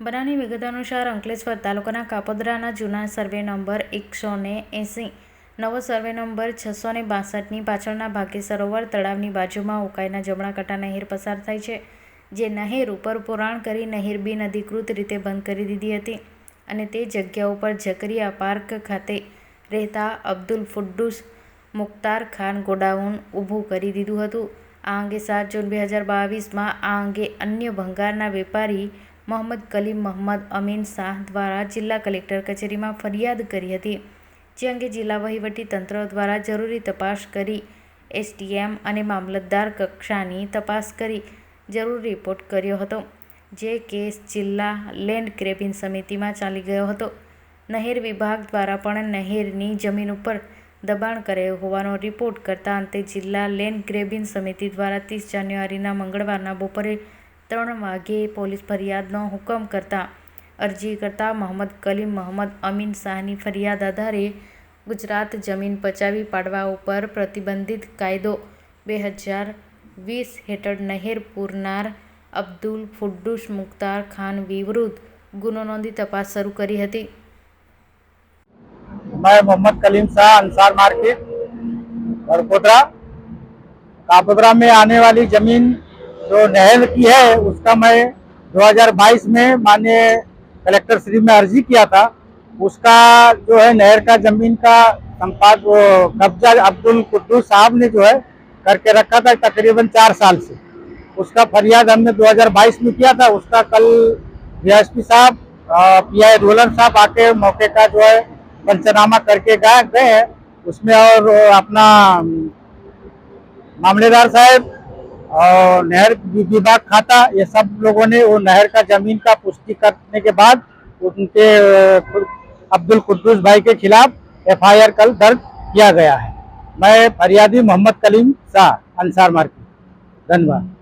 બનાવની વિગત અનુસાર અંકલેશ્વર તાલુકાના કાપોદ્રાના જૂના સર્વે નંબર એકસો ને એંસી, નવો સર્વે નંબર છસો ને બાસઠની પાછળના ભાગે સરોવર તળાવની બાજુમાં ઉકાઈના જમણા કાંઠા નહેર પસાર થાય છે, જે નહેર ઉપર પુરાણ કરી નહેર બિન અધિકૃત રીતે બંધ કરી દીધી હતી અને તે જગ્યા ઉપર ઝકરિયા પાર્ક ખાતે રહેતા અબ્દુલ ફુડ્ડુસ મુખ્તાર ખાન ગોડાઉન ઊભું કરી દીધું હતું. આ અંગે સાત જૂન બે હજાર બાવીસમાં આ અંગે અન્ય ભંગારના વેપારી મોહમ્મદ કલીમ મોહમ્મદ અમીન શાહ દ્વારા જિલ્લા કલેક્ટર કચેરીમાં ફરિયાદ કરી હતી. જે અંગે જિલ્લા વહીવટી તંત્ર દ્વારા જરૂરી તપાસ કરી એસટીએમ અને મામલતદાર કક્ષાની તપાસ કરી જરૂરી રિપોર્ટ કર્યો હતો. જે કેસ જિલ્લા લેન્ડ ગ્રેબિંગ સમિતિમાં ચાલી ગયો હતો. નહેર વિભાગ દ્વારા પણ નહેરની જમીન ઉપર દબાણ કરાયું હોવાનો રિપોર્ટ કરતા અંતે જિલ્લા લેન્ડ ગ્રેબિંગ સમિતિ દ્વારા ત્રીસ જાન્યુઆરીના મંગળવારના બપોરે ત્રણ વાગ્યે પોલીસ ફરિયાદનો હુકમ કરતા અરજી કરતા મોહમ્મદ કલીમ મોહમ્મદ અમીન શાહની ફરિયાદ આધારે ગુજરાત જમીન પચાવી પાડવા ઉપર પ્રતિબંધિત કાયદો બે હજાર વીસ હેઠળ નહેર પૂરનાર અબ્દુલ ફુડ્ડુસ મુખ્તાર ખાન વિરુદ્ધ ગુનો નોંધી તપાસ શરૂ કરી હતી मैं मोहम्मद कलीम शाह अंसार मार्केट बड़कोदरा कापोदरा में आने वाली जमीन जो नहर की है, उसका मैं 2022 में माननीय कलेक्टर श्री में अर्जी किया था। उसका जो है, नहर का ज़मीन का संपाद कब्जा अब्दुल कुद्दूस साहब ने जो है, करके रखा था तकरीबन चार साल से। उसका फरियाद हमने 2022 में किया था। उसका कल डीएसपी साहब पी आई रोलन साहब आके मौके का जो है, पंचनामा करके गए गए हैं। उसमें और अपना, मामलेदार साहब और नहर विभाग खाता, ये सब लोगों ने वो नहर का ज़मीन का पुष्टि करने के बाद उनके अब्दुल कुद्दूस भाई के खिलाफ एफआईआर कल दर्ज किया गया है। मैं फरियादी मोहम्मद कलीम शाह, अंसार मार्केट। धन्यवाद।